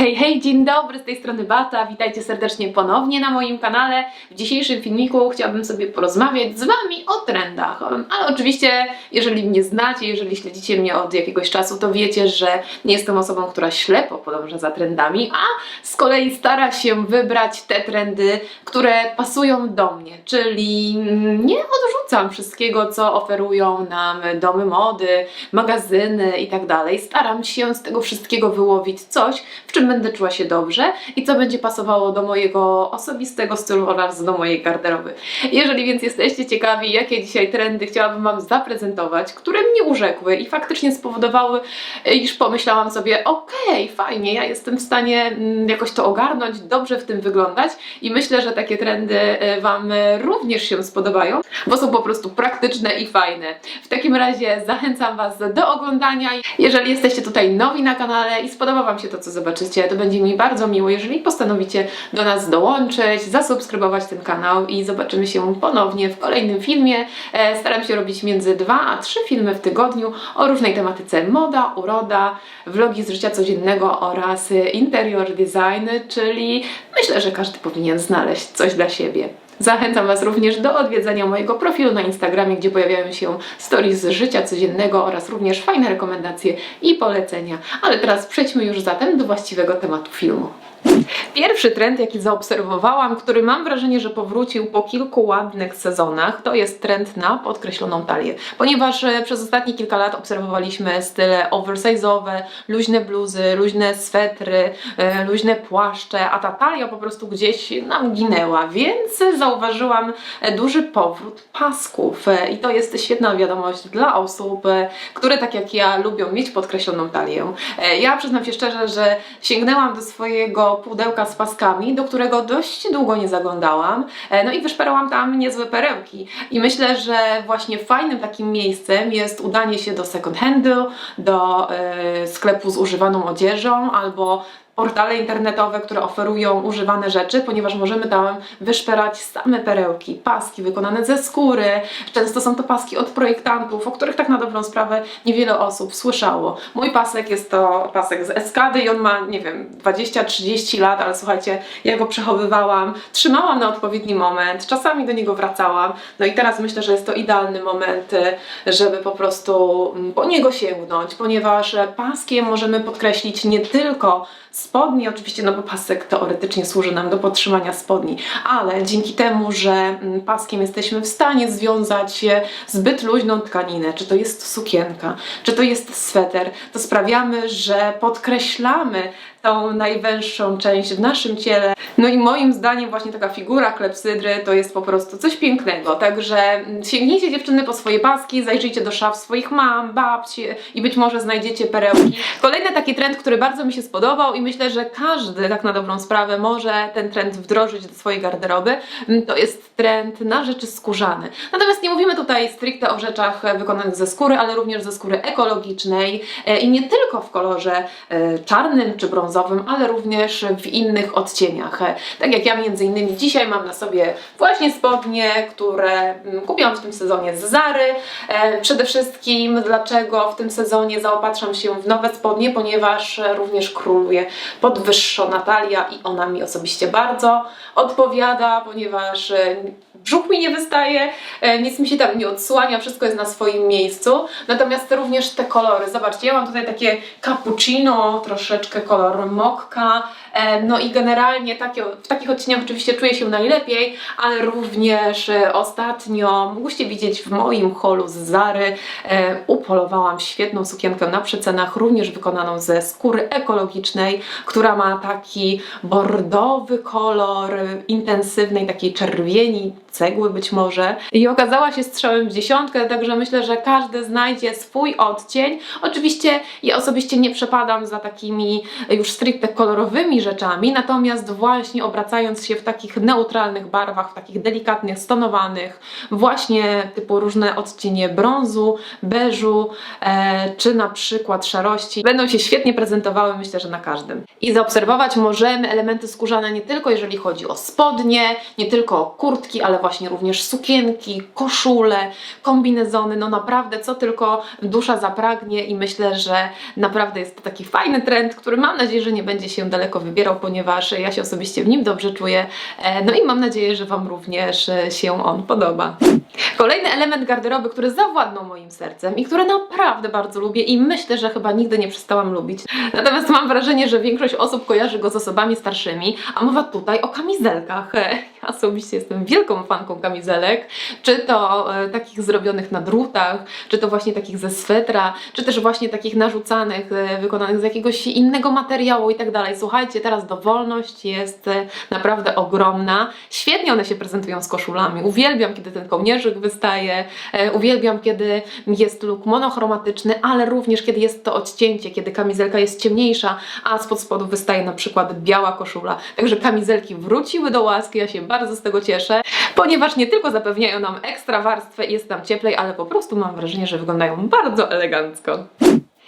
Hej, hej, dzień dobry, z tej strony Bata, witajcie serdecznie ponownie na moim kanale. W dzisiejszym filmiku chciałabym sobie porozmawiać z Wami trendach, ale oczywiście, jeżeli mnie znacie, jeżeli śledzicie mnie od jakiegoś czasu, to wiecie, że nie jestem osobą, która ślepo podąża za trendami, a z kolei stara się wybrać te trendy, które pasują do mnie, czyli nie odrzucam wszystkiego, co oferują nam domy mody, magazyny i tak. Staram się z tego wszystkiego wyłowić coś, w czym będę czuła się dobrze i co będzie pasowało do mojego osobistego stylu oraz do mojej garderoby. Jeżeli więc jesteście ciekawi, jakie dzisiaj trendy chciałabym Wam zaprezentować, które mnie urzekły i faktycznie spowodowały, iż pomyślałam sobie, okej, fajnie, ja jestem w stanie mm, jakoś to ogarnąć, dobrze w tym wyglądać i myślę, że takie trendy e, Wam e, również się spodobają, bo są po prostu praktyczne i fajne. W takim razie zachęcam Was do oglądania. Jeżeli jesteście tutaj nowi na kanale i spodoba Wam się to, co zobaczycie, to będzie mi bardzo miło, jeżeli postanowicie do nas dołączyć, zasubskrybować ten kanał i zobaczymy się ponownie w kolejnym filmie. E, Staram się robić między dwa a trzy filmy w tygodniu o różnej tematyce moda, uroda, vlogi z życia codziennego oraz e, interior design, czyli myślę, że każdy powinien znaleźć coś dla siebie. Zachęcam Was również do odwiedzenia mojego profilu na Instagramie, gdzie pojawiają się stories z życia codziennego oraz również fajne rekomendacje i polecenia. Ale teraz przejdźmy już zatem do właściwego tematu filmu. Pierwszy trend, jaki zaobserwowałam, który mam wrażenie, że powrócił po kilku ładnych sezonach, to jest trend na podkreśloną talię. Ponieważ e, przez ostatnie kilka lat obserwowaliśmy style oversize'owe, luźne bluzy, luźne swetry, e, luźne płaszcze, a ta talia po prostu gdzieś nam ginęła, więc zauważyłam e, duży powrót pasków. I to jest świetna wiadomość dla osób, które tak jak ja lubią mieć podkreśloną talię. Ja przyznam się szczerze, że sięgnęłam do swojego pudełka z paskami, do którego dość długo nie zaglądałam. E, No i wyszperałam tam niezłe perełki. I myślę, że właśnie fajnym takim miejscem jest udanie się do second handu, do e, sklepu z używaną odzieżą albo portale internetowe, które oferują używane rzeczy, ponieważ możemy tam wyszperać same perełki, paski wykonane ze skóry. Często są to paski od projektantów, o których tak na dobrą sprawę niewiele osób słyszało. Mój pasek jest to pasek z Eskady i on ma, nie wiem, 20-30 lat, ale słuchajcie, ja go przechowywałam, trzymałam na odpowiedni moment, czasami do niego wracałam. No i teraz myślę, że jest to idealny moment, żeby po prostu mm, po niego sięgnąć, ponieważ paskiem możemy podkreślić nie tylko spodnie, oczywiście, no bo pasek teoretycznie służy nam do podtrzymania spodni, ale dzięki temu, że mm, paskiem jesteśmy w stanie związać zbyt luźną tkaninę, czy to jest sukienka, czy to jest sweter, to sprawiamy, że podkreślamy tą najwęższą część w naszym ciele. No i moim zdaniem właśnie taka figura klepsydry to jest po prostu coś pięknego. Także sięgnijcie dziewczyny po swoje paski, zajrzyjcie do szaf swoich mam, babci i być może znajdziecie perełki. Kolejny taki trend, który bardzo mi się spodobał i myślę, że każdy tak na dobrą sprawę może ten trend wdrożyć do swojej garderoby, to jest trend na rzeczy skórzane. Natomiast nie mówimy tutaj stricte o rzeczach wykonanych ze skóry, ale również ze skóry ekologicznej e, i nie tylko w kolorze e, czarnym czy brązowym, ale również w innych odcieniach. Tak jak ja między innymi dzisiaj mam na sobie właśnie spodnie, które mm, kupiłam w tym sezonie z Zary. E, Przede wszystkim dlaczego w tym sezonie zaopatrzam się w nowe spodnie, ponieważ e, również króluje podwyższona talia i ona mi osobiście bardzo odpowiada, ponieważ e, brzuch mi nie wystaje, e, nic mi się tam nie odsłania, wszystko jest na swoim miejscu. Natomiast również te kolory, zobaczcie, ja mam tutaj takie cappuccino, troszeczkę kolor mokka, e, no i generalnie takie, w takich odcieniach oczywiście czuję się najlepiej, ale również e, ostatnio mógłście widzieć w moim holu z Zary, upolowałam świetną sukienkę na przecenach, również wykonaną ze skóry ekologicznej, która ma taki bordowy kolor, intensywnej takiej czerwieni, cegły być może. I okazała się strzałem w dziesiątkę, także myślę, że każdy znajdzie swój odcień. Oczywiście ja osobiście nie przepadam za takimi już stricte kolorowymi rzeczami, natomiast właśnie obracając się w takich neutralnych barwach, w takich delikatnych, stonowanych, właśnie typu różne odcienie brązu, beżu, e, czy na przykład szarości, będą się świetnie prezentowały, myślę, że na każdym. I zaobserwować możemy elementy skórzane nie tylko jeżeli chodzi o spodnie, nie tylko o kurtki, ale właśnie również sukienki, koszule, kombinezony, no naprawdę co tylko dusza zapragnie i myślę, że naprawdę jest to taki fajny trend, który mam nadzieję, że nie będzie się daleko wybierał, ponieważ ja się osobiście w nim dobrze czuję. E, No i mam nadzieję, że Wam również e, się on podoba. Kolejny element garderoby, który zawładnął moim sercem i który naprawdę bardzo lubię i myślę, że chyba nigdy nie przestałam lubić. Natomiast mam wrażenie, że większość osób kojarzy go z osobami starszymi, a mowa tutaj o kamizelkach. Osobiście jestem wielką fanką kamizelek, czy to e, takich zrobionych na drutach, czy to właśnie takich ze swetra, czy też właśnie takich narzucanych, e, wykonanych z jakiegoś innego materiału i tak dalej. Słuchajcie, teraz dowolność jest e, naprawdę ogromna. Świetnie one się prezentują z koszulami. Uwielbiam, kiedy ten kołnierzyk wystaje, uwielbiam, kiedy jest look monochromatyczny, ale również kiedy jest to odcięcie, kiedy kamizelka jest ciemniejsza, a spod spodu wystaje na przykład biała koszula. Także kamizelki wróciły do łaski, ja się bardzo z tego cieszę, ponieważ nie tylko zapewniają nam ekstra warstwę i jest tam cieplej, ale po prostu mam wrażenie, że wyglądają bardzo elegancko.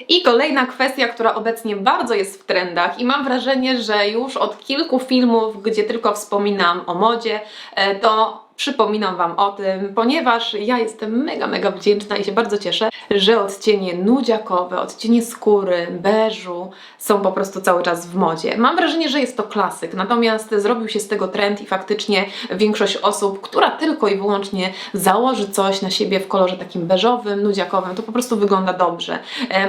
I kolejna kwestia, która obecnie bardzo jest w trendach i mam wrażenie, że już od kilku filmów, gdzie tylko wspominam o modzie, e, to przypominam Wam o tym, ponieważ ja jestem mega, mega wdzięczna i się bardzo cieszę, że odcienie nudziakowe, odcienie skóry, beżu są po prostu cały czas w modzie. Mam wrażenie, że jest to klasyk, natomiast zrobił się z tego trend i faktycznie większość osób, która tylko i wyłącznie założy coś na siebie w kolorze takim beżowym, nudziakowym, to po prostu wygląda dobrze.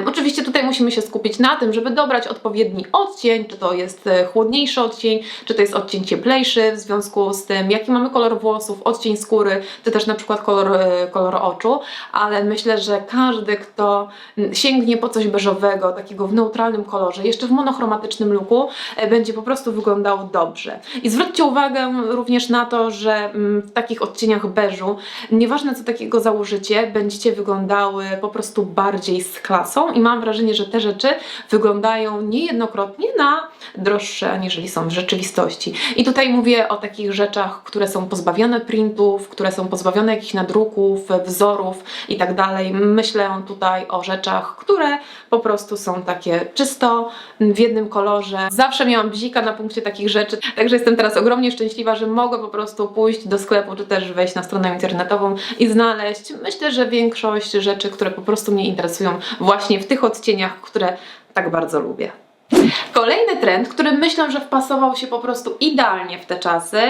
Oczywiście tutaj musimy się skupić na tym, żeby dobrać odpowiedni odcień, czy to jest e, chłodniejszy odcień, czy to jest odcień cieplejszy w związku z tym, jaki mamy kolor włosów, odcień skóry, czy też na przykład kolor, e, kolor oczu, ale myślę, że każdy, kto mm, sięgnie po coś beżowego, takiego w neutralnym kolorze, jeszcze w monochromatycznym looku, e, będzie po prostu wyglądał dobrze. I zwróćcie uwagę również na to, że mm, w takich odcieniach beżu, nieważne co takiego założycie, będziecie wyglądały po prostu bardziej z klasą i mam wrażenie, że te rzeczy wyglądają niejednokrotnie na droższe, aniżeli są w rzeczywistości. I tutaj mówię o takich rzeczach, które są pozbawione printów, które są pozbawione jakichś nadruków, wzorów i tak dalej. Myślę tutaj o rzeczach, które po prostu są takie czysto w jednym kolorze. Zawsze miałam bzika na punkcie takich rzeczy, także jestem teraz ogromnie szczęśliwa, że mogę po prostu pójść do sklepu, czy też wejść na stronę internetową i znaleźć, myślę, że większość rzeczy, które po prostu mnie interesują właśnie w tych odcieniach, które tak bardzo lubię. Kolejny trend, który myślę, że wpasował się po prostu idealnie w te czasy,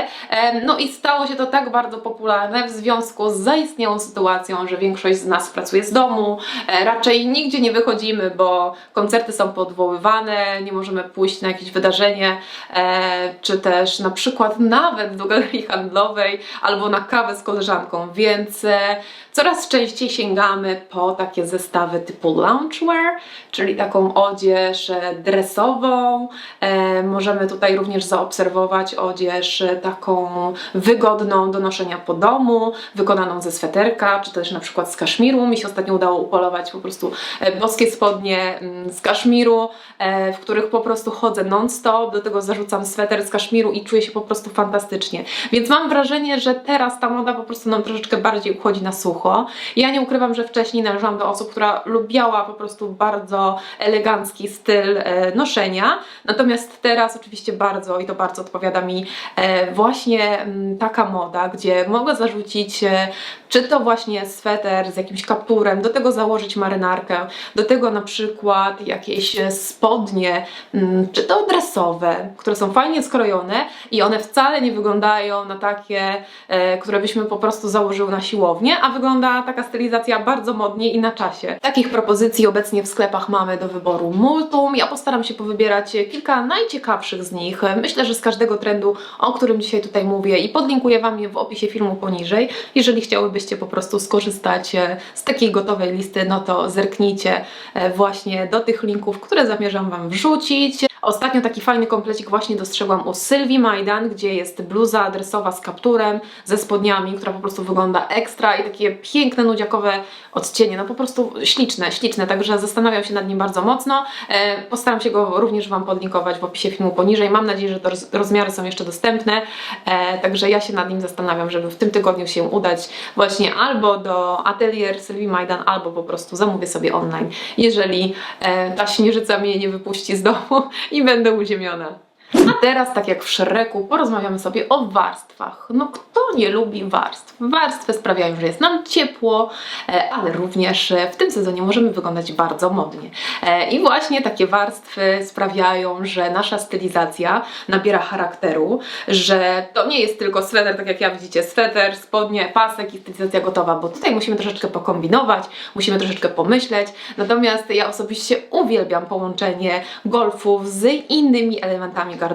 no i stało się to tak bardzo popularne w związku z zaistniałą sytuacją, że większość z nas pracuje z domu, e, raczej nigdzie nie wychodzimy, bo koncerty są podwoływane, nie możemy pójść na jakieś wydarzenie, e, czy też na przykład nawet do galerii handlowej albo na kawę z koleżanką, więc e, coraz częściej sięgamy po takie zestawy typu loungewear, czyli taką odzież dresową. E, możemy tutaj również zaobserwować odzież taką wygodną do noszenia po domu, wykonaną ze sweterka, czy też na przykład z kaszmiru. Mi się ostatnio udało upolować po prostu e, boskie spodnie mm, z kaszmiru, e, w których po prostu chodzę non-stop, do tego zarzucam sweter z kaszmiru i czuję się po prostu fantastycznie. Więc mam wrażenie, że teraz ta moda po prostu nam troszeczkę bardziej uchodzi na sucho. Ja nie ukrywam, że wcześniej należałam do osób, która lubiała po prostu bardzo elegancki styl e, noszenia, natomiast teraz oczywiście bardzo i to bardzo odpowiada mi e, właśnie mm, taka moda, gdzie mogę zarzucić e, czy to właśnie sweter z jakimś kapturem, do tego założyć marynarkę, do tego na przykład jakieś spodnie, mm, czy to dresowe, które są fajnie skrojone i one wcale nie wyglądają na takie, które byśmy po prostu założyły na siłownię, a wygląda taka stylizacja bardzo modnie i na czasie. Takich propozycji obecnie w sklepach mamy do wyboru multum. Ja postaram się powybierać kilka najciekawszych z nich. Myślę, że z każdego trendu, o którym dzisiaj tutaj mówię i podlinkuję Wam je w opisie filmu poniżej. Jeżeli chciałybyście po prostu skorzystać e, z takiej gotowej listy, no to zerknijcie e, właśnie do tych linków, które zamierzam Wam wrzucić. Ostatnio taki fajny komplecik właśnie dostrzegłam u Sylwii Majdan, gdzie jest bluza dresowa z kapturem, ze spodniami, która po prostu wygląda ekstra i takie piękne nudziakowe odcienie, no po prostu śliczne, śliczne, także zastanawiam się nad nim bardzo mocno. E, postaram się go również Wam podlinkować w opisie filmu poniżej. Mam nadzieję, że rozmiary są jeszcze dostępne, e, także ja się nad nim zastanawiam, żeby w tym tygodniu się udać właśnie albo do atelier Sylwii Majdan, albo po prostu zamówię sobie online, jeżeli e, ta śnieżyca mnie nie wypuści z domu i będę uziemiona. A teraz, tak jak w Szreku, porozmawiamy sobie o warstwach. No kto nie lubi warstw. Warstwy sprawiają, że jest nam ciepło, e, ale również e, w tym sezonie możemy wyglądać bardzo modnie. E, I właśnie takie warstwy sprawiają, że nasza stylizacja nabiera charakteru, że to nie jest tylko sweter, tak jak ja widzicie, sweter, spodnie, pasek i stylizacja gotowa, bo tutaj musimy troszeczkę pokombinować, musimy troszeczkę pomyśleć. Natomiast ja osobiście uwielbiam połączenie golfów z innymi elementami garderoby.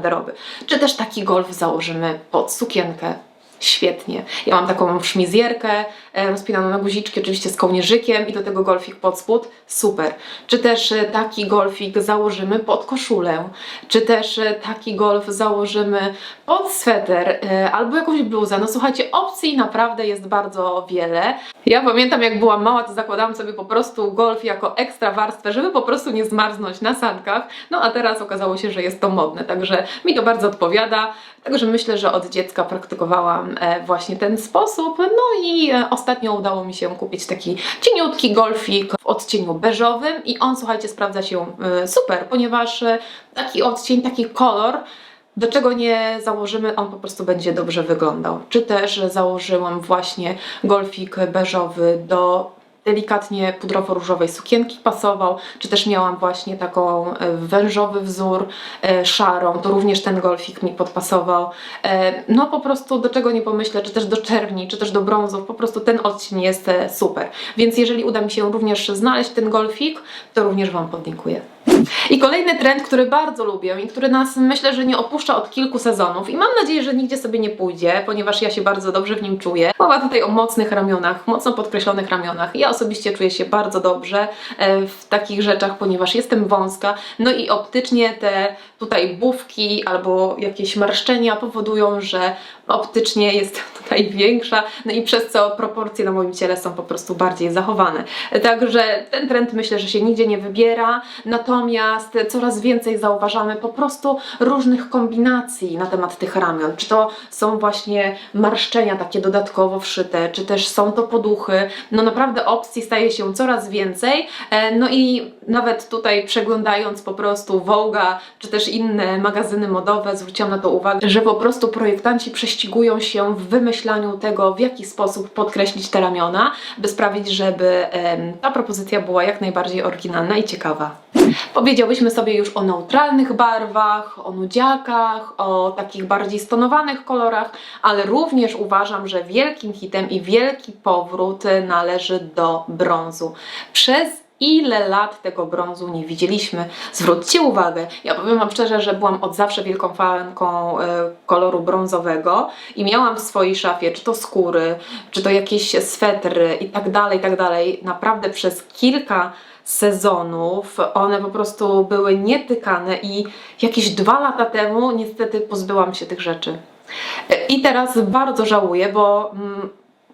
Czy też taki golf założymy pod sukienkę, Świetnie. Ja mam taką szmizjerkę e, rozpinaną na guziczki, oczywiście z kołnierzykiem i do tego golfik pod spód. Super. Czy też e, taki golfik założymy pod koszulę, czy też e, taki golf założymy pod sweter albo jakąś bluzę. No słuchajcie, opcji naprawdę jest bardzo wiele. Ja pamiętam jak byłam mała, to zakładałam sobie po prostu golf jako ekstra warstwę, żeby po prostu nie zmarznąć na sankach. No a teraz okazało się, że jest to modne, także mi to bardzo odpowiada. Także myślę, że od dziecka praktykowałam e, właśnie ten sposób. No i e, ostatnio udało mi się kupić taki cieniutki golfik w odcieniu beżowym i on, słuchajcie, sprawdza się e, super, ponieważ taki odcień, taki kolor do czego nie założymy, on po prostu będzie dobrze wyglądał. Czy też założyłam właśnie golfik beżowy do delikatnie pudrowo-różowej sukienki pasował, czy też miałam właśnie taką e, wężowy wzór e, szarą, to również ten golfik mi podpasował. E, No po prostu do czego nie pomyślę, czy też do czerwni, czy też do brązów, po prostu ten odcień jest super. Więc jeżeli uda mi się również znaleźć ten golfik, to również Wam podlinkuję. I kolejny trend, który bardzo lubię i który nas myślę, że nie opuszcza od kilku sezonów i mam nadzieję, że nigdzie sobie nie pójdzie, ponieważ ja się bardzo dobrze w nim czuję. Mowa tutaj o mocnych ramionach, mocno podkreślonych ramionach. Ja osobiście czuję się bardzo dobrze e, w takich rzeczach, ponieważ jestem wąska, no i optycznie te tutaj bufki albo jakieś marszczenia powodują, że optycznie jest tutaj większa, no i przez co proporcje na moim ciele są po prostu bardziej zachowane. Także ten trend myślę, że się nigdzie nie wybiera, natomiast coraz więcej zauważamy po prostu różnych kombinacji na temat tych ramion. Czy to są właśnie marszczenia takie dodatkowo wszyte, czy też są to poduchy. No naprawdę opcji staje się coraz więcej. E, No i nawet tutaj przeglądając po prostu Vogue'a, czy też inne magazyny modowe, zwróciłam na to uwagę, że po prostu projektanci prześcigują się w wymyślaniu tego, w jaki sposób podkreślić te ramiona, by sprawić, żeby ta propozycja była jak najbardziej oryginalna i ciekawa. Powiedziałyśmy sobie już o neutralnych barwach, o nudziakach, o takich bardziej stonowanych kolorach, ale również uważam, że wielkim hitem i wielki powrót należy do brązu. Przez ile lat tego brązu nie widzieliśmy. Zwróćcie uwagę, ja powiem Wam szczerze, że byłam od zawsze wielką fanką e, koloru brązowego i miałam w swojej szafie czy to skóry, czy to jakieś swetry i tak dalej, i tak dalej. Naprawdę przez kilka sezonów one po prostu były nietykane i jakieś dwa lata temu niestety pozbyłam się tych rzeczy. I teraz bardzo żałuję, bo mm,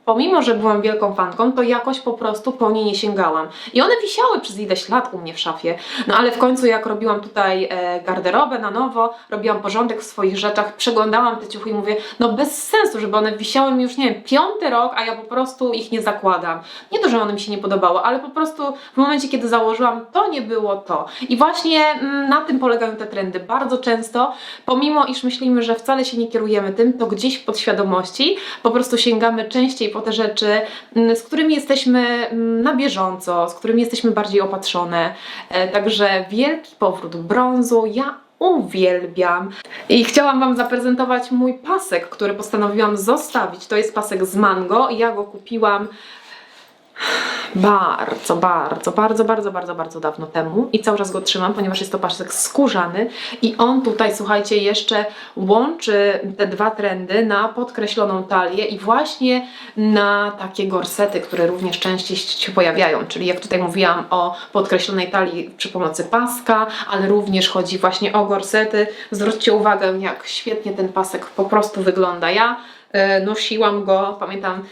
pomimo, że byłam wielką fanką, to jakoś po prostu po nie nie sięgałam. I one wisiały przez ileś lat u mnie w szafie. No ale w końcu jak robiłam tutaj e, garderobę na nowo, robiłam porządek w swoich rzeczach, przeglądałam te ciuchy i mówię, no bez sensu, żeby one wisiały mi już, nie wiem, piąty rok, a ja po prostu ich nie zakładam. Nie to, że one mi się nie podobały, ale po prostu w momencie, kiedy założyłam, to nie było to. I właśnie mm, na tym polegają te trendy. Bardzo często, pomimo iż myślimy, że wcale się nie kierujemy tym, to gdzieś w podświadomości po prostu sięgamy częściej po te rzeczy, mm, z którymi jesteśmy mm, na bieżąco, z którymi jesteśmy bardziej opatrzone. E, Także wielki powrót brązu. Ja uwielbiam. I chciałam Wam zaprezentować mój pasek, który postanowiłam zostawić. To jest pasek z mango ja go kupiłam bardzo, bardzo, bardzo, bardzo, bardzo, bardzo dawno temu i cały czas go trzymam, ponieważ jest to pasek skórzany i on tutaj, słuchajcie, jeszcze łączy te dwa trendy na podkreśloną talię i właśnie na takie gorsety, które również częściej się pojawiają, czyli jak tutaj mówiłam o podkreślonej talii przy pomocy paska, ale również chodzi właśnie o gorsety. Zwróćcie uwagę, jak świetnie ten pasek po prostu wygląda. Ja e, nosiłam go, pamiętam,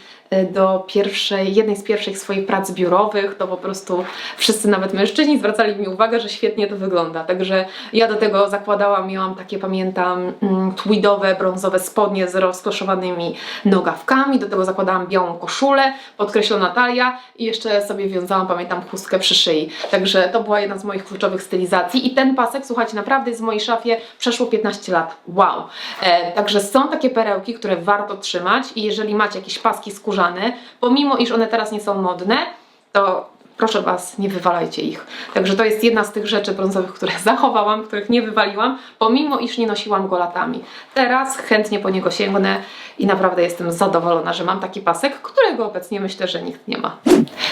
do pierwszej, jednej z pierwszych swoich prac biurowych, to po prostu wszyscy, nawet mężczyźni, zwracali mi uwagę, że świetnie to wygląda. Także ja do tego zakładałam, miałam takie, pamiętam, mm, tweedowe, brązowe spodnie z rozkoszowanymi nogawkami, do tego zakładałam białą koszulę, podkreślona talia i jeszcze sobie wiązałam, pamiętam, chustkę przy szyi. Także to była jedna z moich kluczowych stylizacji i ten pasek, słuchajcie, naprawdę jest w mojej szafie przeszło 15 lat. Wow! E, także są takie perełki, które warto trzymać i jeżeli macie jakieś paski skórzane, pomimo iż one teraz nie są modne, to proszę Was, nie wywalajcie ich. Także to jest jedna z tych rzeczy brązowych, które zachowałam, których nie wywaliłam, pomimo iż nie nosiłam go latami. Teraz chętnie po niego sięgnę i naprawdę jestem zadowolona, że mam taki pasek, którego obecnie myślę, że nikt nie ma.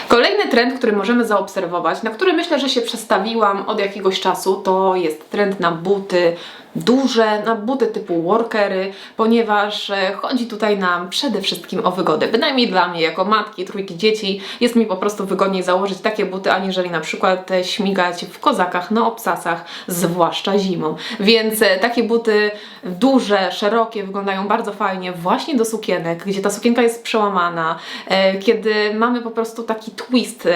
Kolejny trend, który możemy zaobserwować, na który myślę, że się przestawiłam od jakiegoś czasu, to jest trend na buty duże, na buty typu workery, ponieważ e, chodzi tutaj nam przede wszystkim o wygodę. Bynajmniej dla mnie, jako matki, trójki dzieci, jest mi po prostu wygodniej założyć takie buty, aniżeli na przykład e, śmigać w kozakach, na obsasach, zwłaszcza zimą. Więc e, takie buty duże, szerokie, wyglądają bardzo fajnie właśnie do sukienek, gdzie ta sukienka jest przełamana, kiedy mamy po prostu taki twist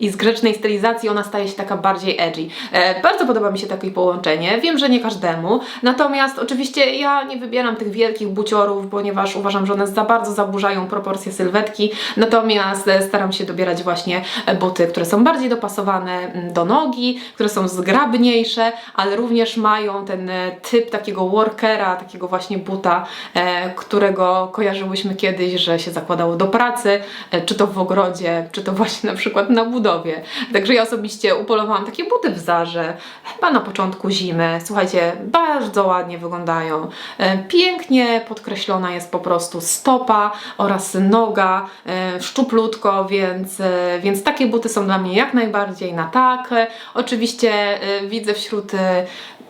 i z grzecznej stylizacji ona staje się taka bardziej edgy. E, bardzo podoba mi się takie połączenie. Wiem, że nie każdemu. Natomiast oczywiście ja nie wybieram tych wielkich buciorów, ponieważ uważam, że one za bardzo zaburzają proporcje sylwetki. Natomiast e, staram się dobierać właśnie e, buty, które są bardziej dopasowane mm, do nogi, które są zgrabniejsze, ale również mają ten e, typ takiego workera, takiego właśnie buta, e, którego kojarzyłyśmy kiedyś, że się zakładało do pracy, e, czy to w ogrodzie, czy to właśnie na przykład na budowie. Także ja osobiście upolowałam takie buty w Zarze, chyba na początku zimy. Słuchajcie, bardzo ładnie wyglądają. E, Pięknie podkreślona jest po prostu stopa oraz noga, e, szczuplutko, więc, e, więc takie buty są dla mnie jak najbardziej na tak. Oczywiście widzę wśród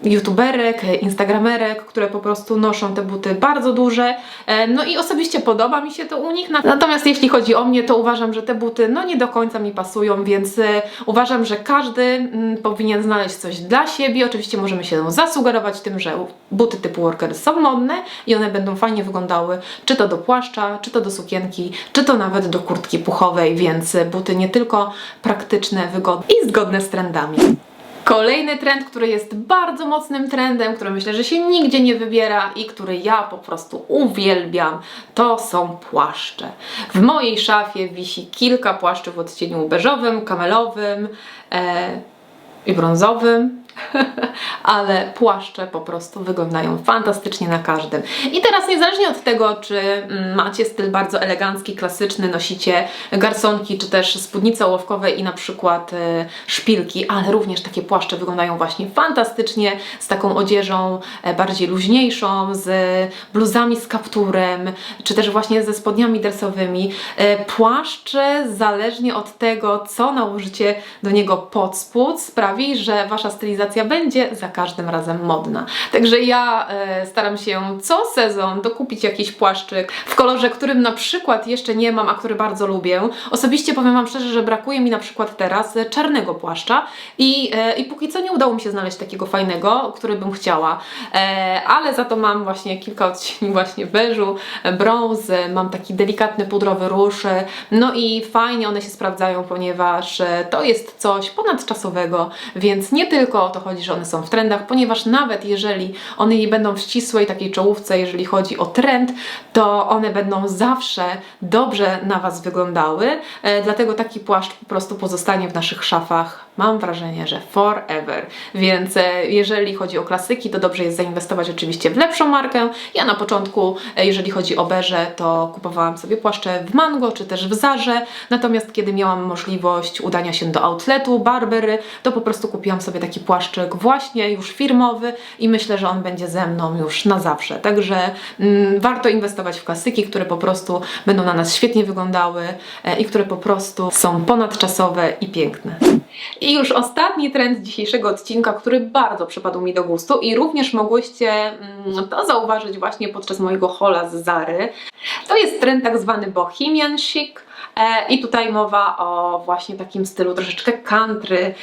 youtuberek, instagramerek, które po prostu noszą te buty bardzo duże. E, No i osobiście podoba mi się to u nich. Na- Natomiast jeśli chodzi o mnie, to uważam, że te buty no nie do końca mi pasują, więc e, uważam, że każdy mm, powinien znaleźć coś dla siebie. Oczywiście możemy się zasugerować tym, że buty typu worker są modne i one będą fajnie wyglądały, czy to do płaszcza, czy to do sukienki, czy to nawet do kurtki puchowej, więc e, buty nie tylko praktyczne, wygodne i zgodne z trendami. Kolejny trend, który jest bardzo mocnym trendem, który myślę, że się nigdzie nie wybiera i który ja po prostu uwielbiam, to są płaszcze. W mojej szafie wisi kilka płaszczy w odcieniu beżowym, kamelowym e, i brązowym. Ale płaszcze po prostu wyglądają fantastycznie na każdym. I teraz niezależnie od tego, czy mm, macie styl bardzo elegancki, klasyczny, nosicie garsonki, czy też spódnice ołowkowe i na przykład e, szpilki, ale również takie płaszcze wyglądają właśnie fantastycznie z taką odzieżą e, bardziej luźniejszą, z bluzami z kapturem, czy też właśnie ze spodniami dresowymi. E, Płaszcze, zależnie od tego, co nałożycie do niego pod spód, sprawi, że wasza stylizacja będzie za każdym razem modna. Także ja e, staram się co sezon dokupić jakiś płaszczyk w kolorze, którym na przykład jeszcze nie mam, a który bardzo lubię. Osobiście powiem Wam szczerze, że brakuje mi na przykład teraz e, czarnego płaszcza i, e, i póki co nie udało mi się znaleźć takiego fajnego, który bym chciała. E, ale za to mam właśnie kilka odcieni właśnie beżu, e, brąz, e, mam taki delikatny pudrowy róż, no i fajnie one się sprawdzają, ponieważ to jest coś ponadczasowego, więc nie tylko to chodzi, że one są w trendach, ponieważ nawet jeżeli one nie będą w ścisłej takiej czołówce, jeżeli chodzi o trend, to one będą zawsze dobrze na Was wyglądały, e, dlatego taki płaszcz po prostu pozostanie w naszych szafach, mam wrażenie, że forever, więc e, jeżeli chodzi o klasyki, to dobrze jest zainwestować oczywiście w lepszą markę. Ja na początku, e, jeżeli chodzi o berze, to kupowałam sobie płaszcze w Mango, czy też w Zarze, natomiast kiedy miałam możliwość udania się do outletu Barbery, to po prostu kupiłam sobie taki płaszczyk właśnie już firmowy i myślę, że on będzie ze mną już na zawsze. Także mm, warto inwestować w klasyki, które po prostu będą na nas świetnie wyglądały e, i które po prostu są ponadczasowe i piękne. I już ostatni trend dzisiejszego odcinka, który bardzo przypadł mi do gustu i również mogłyście mm, to zauważyć właśnie podczas mojego hola z Zary. To jest trend tak zwany bohemian chic, I tutaj mowa o właśnie takim stylu troszeczkę country,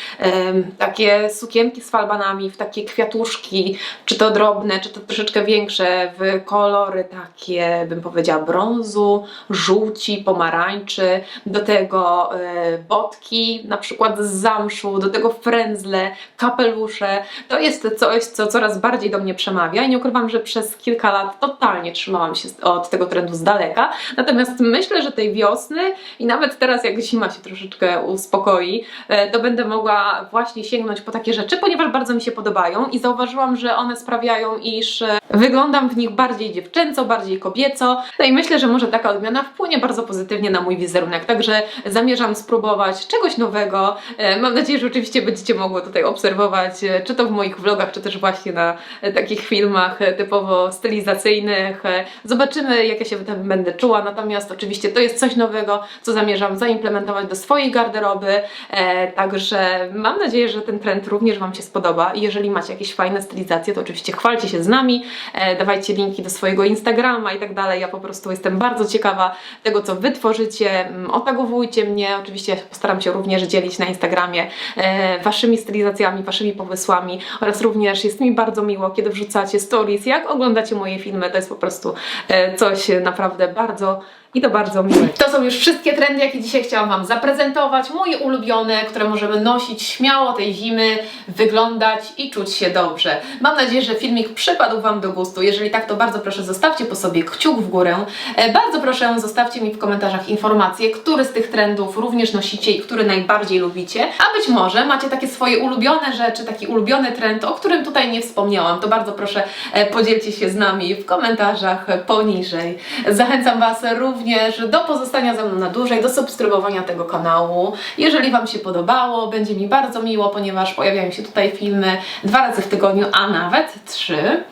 takie sukienki z falbanami, w takie kwiatuszki, czy to drobne, czy to troszeczkę większe, w kolory takie, bym powiedziała, brązu, żółci, pomarańczy, do tego e, botki, na przykład z zamszu, do tego frędzle, kapelusze. To jest coś, co coraz bardziej do mnie przemawia i nie ukrywam, że przez kilka lat totalnie trzymałam się od tego trendu z daleka. Natomiast myślę, że tej wiosny i nawet teraz, jak zima się troszeczkę uspokoi, e, to będę mogła właśnie sięgnąć po takie rzeczy, ponieważ bardzo mi się podobają i zauważyłam, że one sprawiają, iż e, wyglądam w nich bardziej dziewczęco, bardziej kobieco. No i myślę, że może taka odmiana wpłynie bardzo pozytywnie na mój wizerunek. Także zamierzam spróbować czegoś nowego. E, Mam nadzieję, że oczywiście będziecie mogły tutaj obserwować, czy to w moich vlogach, czy też właśnie na takich filmach typowo stylizacyjnych. Zobaczymy, jak ja się tam będę czuła. Natomiast oczywiście to jest coś nowego, co zamierzam zaimplementować do swojej garderoby. E, Także mam nadzieję, że ten trend również Wam się spodoba. Jeżeli macie jakieś fajne stylizacje, to oczywiście chwalcie się z nami, e, dawajcie linki do swojego Instagrama i tak dalej. Ja po prostu jestem bardzo ciekawa tego, co Wy tworzycie. Mm, Otagowujcie mnie. Oczywiście postaram się również dzielić na Instagramie e, Waszymi stylizacjami, Waszymi pomysłami oraz również jest mi bardzo miło, kiedy wrzucacie stories, jak oglądacie moje filmy. To jest po prostu e, coś naprawdę bardzo i to bardzo miłe. To są już wszystkie trendy, jakie dzisiaj chciałam Wam zaprezentować. Moje ulubione, które możemy nosić śmiało tej zimy, wyglądać i czuć się dobrze. Mam nadzieję, że filmik przypadł Wam do gustu. Jeżeli tak, to bardzo proszę zostawcie po sobie kciuk w górę. E, Bardzo proszę zostawcie mi w komentarzach informacje, który z tych trendów również nosicie i który najbardziej lubicie. A być może macie takie swoje ulubione rzeczy, taki ulubiony trend, o którym tutaj nie wspomniałam. To bardzo proszę e, podzielcie się z nami w komentarzach poniżej. Zachęcam Was również do pozostania ze na dłużej, do subskrybowania tego kanału. Jeżeli Wam się podobało, będzie mi bardzo miło, ponieważ pojawiają się tutaj filmy dwa razy w tygodniu, a nawet trzy.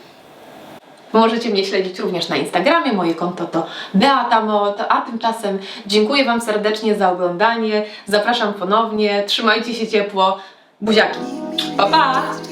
Możecie mnie śledzić również na Instagramie, moje konto to Beata Mot, a tymczasem dziękuję Wam serdecznie za oglądanie, zapraszam ponownie, trzymajcie się ciepło, buziaki, pa pa!